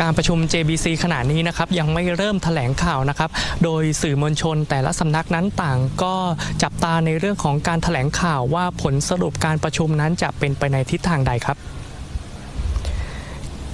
การประชุม JBC ขณะนี้นะครับยังไม่เริ่มแถลงข่าวนะครับ โดยสื่อมวลชนแต่ละสำนักนั้นต่างก็จับตาในเรื่องของการแถลงข่าวว่าผลสรุปการประชุมนั้นจะเป็นไปในทิศทางใดครับ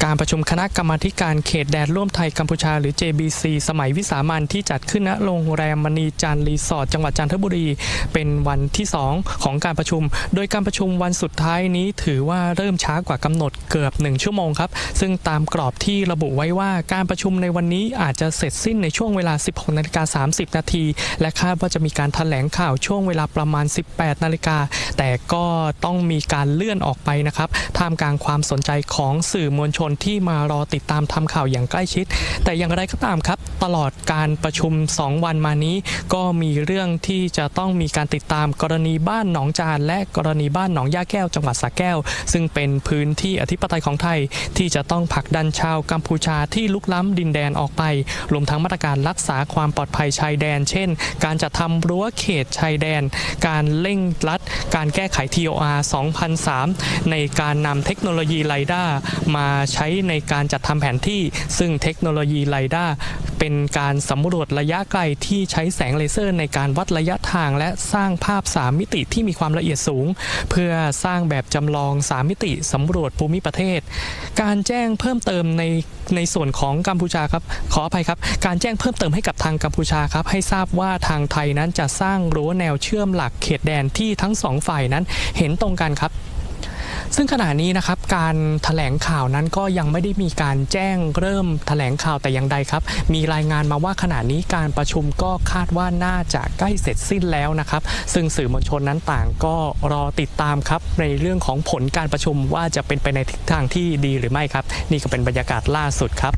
การประชุมคณะกรรมาการเขตแดนร่วมไทยกัมพูชา หรือ JBC สมัยวิสามันที่จัดขึ้นณโรงแรมมณีจันรีสอร์ทจังหวัดจันทบุรี เป็นวันที่ 2 ของการประชุม โดยการประชุมวันสุดท้ายนี้ถือว่าเริ่มช้ากว่ากำหนดเกือบ 1 ชั่วโมงครับ ซึ่งตามกรอบที่ระบุไว้ว่าการประชุมในวันนี้อาจจะเสร็จสิ้นในช่วงเวลา 16นาฬิกา30 นาที และคาดว่าจะมีการแถลงข่าวช่วงเวลาประมาณ 18นาฬิกาแต่ก็ต้องมีการเลื่อนออกไปนะครับท่ามกลางความสนใจของสื่อมวลชนที่มารอติดตามทำข่าวอย่างใกล้ชิด แต่อย่างไรก็ตามครับตลอดการประชุม 2 วันมานี้ ก็มีเรื่องที่จะต้องมีการติดตามกรณีบ้านหนองจาน และกรณีบ้านหนองย่าแก้วจังหวัดสระแก้ว ซึ่งเป็นพื้นที่อธิปไตยของไทย ที่จะต้องผลักดันชาวกัมพูชาที่ลุกล้ำดินแดนออกไป รวมทั้งมาตรการรักษาความปลอดภัยชายแดน เช่น การจัดทำรั้วเขตชายแดน การเร่งรัด การแก้ไข TOR 2003 ในการนำเทคโนโลยีไลด้ามาใช้ในการจัดทำแผนที่ ซึ่งเทคโนโลยีไลด้าเป็นการสำรวจระยะไกลที่ใช้แสงเลเซอร์ ในการวัดระยะทาง และสร้างภาพ 3 มิติที่มีความละเอียดสูง เพื่อสร้างแบบจำลอง 3 มิติสำรวจภูมิประเทศ การแจ้งเพิ่มเติมในในส่วนของกัมพูชาครับขออภัยครับ การแจ้งเพิ่มเติมให้กับทางกัมพูชาครับให้ทราบว่าทางไทยนั้นจะสร้างรั้วแนวเชื่อมหลักเขตแดนที่ทั้งสองฝ่ายนั้นเห็นตรงกันครับ ซึ่งขณะนี้นะครับการแถลงข่าวนั้นก็ยังไม่ได้มีการแจ้งเริ่มแถลงข่าวแต่อย่างใดครับ มีรายงานมาว่าขณะนี้การประชุมก็คาดว่าน่าจะใกล้เสร็จสิ้นแล้วนะครับ ซึ่งสื่อมวลชนนั้นต่างก็รอติดตามครับในเรื่องของผลการประชุมว่าจะเป็นไปในทิศทางที่ดีหรือไม่ครับ นี่ก็เป็นบรรยากาศล่าสุดครับ